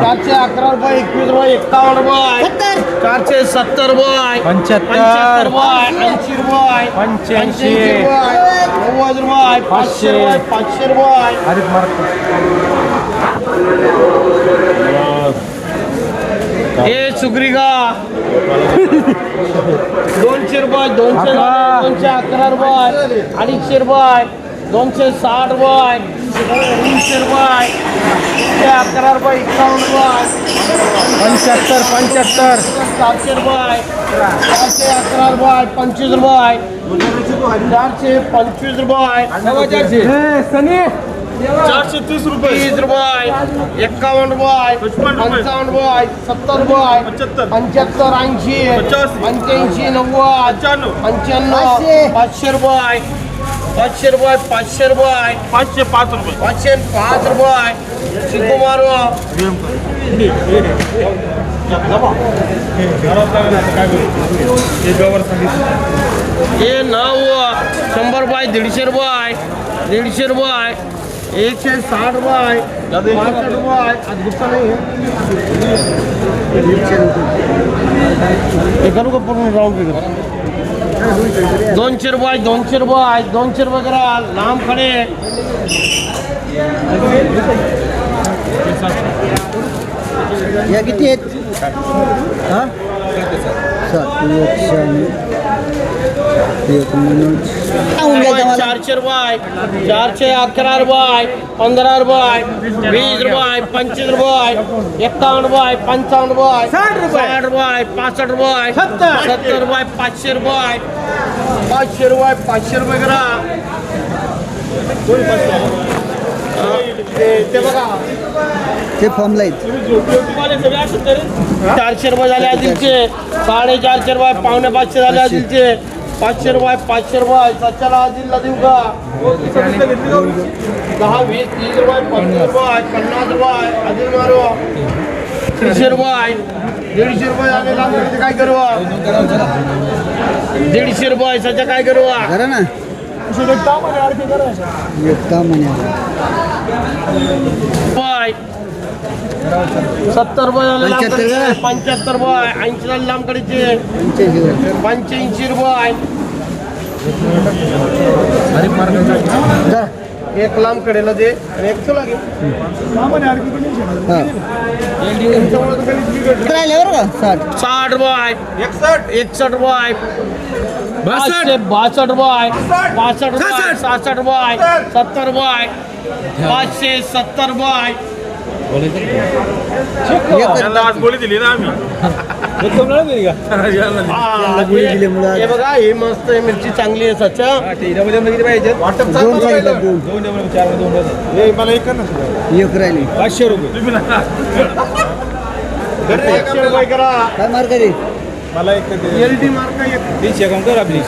चारशे अकरा रुपये एकवीस रुपये एक्कावन्न रुपये चारशे सत्तर रुपये पंच्याहत्तर. रुपये ऐंशी रुपये पंच्याऐंशी. नव्वद रुपये पाचशे पाचशे. रुपये पाचशे रुपये अरे मार्क हे सुगरी का दोनशे रुपये दोनशे अकरा. दोनशे अकरा रुपये अडीचशे रुपये दोनशे साठ रुपये तीनशे रुपये अकरा रुपये एकावन्न रुपये पंच्याहत्तर पंच्याहत्तर. सातशे रुपये चारशे अकरा रुपये पंचवीस रुपये चारशे पंचवीस रुपये सनी. चारशे तीस रुपये. तीस रुपये एक्कावन्न रुपये. पंचावन्न रुपये सत्तर रुपये पंच्याहत्तर ऐंशी. पंच्याऐंशी नव्वद. पंच्याण्णव. पाचशे रुपये. पाचशे रुपये पाचशे रुपये पाचशे पाच रुपये. पाचशे पाच रुपये. शिको मारो हे नऊ शंभर रुपये दीडशे रुपये दीडशे रुपये एकशे साठ रुपये पासष्ट रुपये आज गुप्ता नाही हे करू का पूर्ण राऊंड फिगर दोनशे रुपये दोनशे रुपये दोनशे रुपये करा लांब खडे। या किती आहेत? हा? सात चारशे रुपये चारशे अकरा रुपये पंधरा रुपये वीस रुपये पंचवीस रुपये एक्कावन्न रुपये पंचावन्न रुपये साठ रुपये पासष्ट रुपये सत्तर। रुपये पाचशे रुपये पाचशे रुपये पाचशे रुपये करा ते- बघा फॉर्मला चारशे रुपये झाले आदिलचे साडेचारशे रुपये पावणे पाचशे झाले आदिलचे पाचशे रुपये पाचशे रुपये सच्याला आदिलला देऊ का दहा वीस तीस रुपये पन्नास रुपये पन्नास रुपये आदिल मारो तीनशे रुपये दीडशे रुपये लागले काय करू? दीडशे रुपये सध्या काय करू. करा ना एकता म्हणे सत्तर रुपये पंच्याहत्तर रुपये ऐंशी झाले लांबकडीचे पंच्याऐंशी रुपये. एक लांब कडेला दे. आणि एक चला घे. राहिले का? साठ. साठ रुपये. एकसठ? एकसठ रुपये. पासष्ट रुपये. सत्तर रुपये. पाचशे सत्तर रुपये. एक गोळी दिली ना आम्ही. गोळी दिल्यामुळं आज- हे बघा ही मस्त आहे मिरची चांगली आहे सच्चा. किती पाहिजे दोन सांगितलं दोन. मला एक कर ना एक राहिली. पाचशे रुपये. तुम्ही ना एकशे रुपये करा. काय मार्क आहे? मला एक एल डी मार्क एक तीनशे कम कर आपली.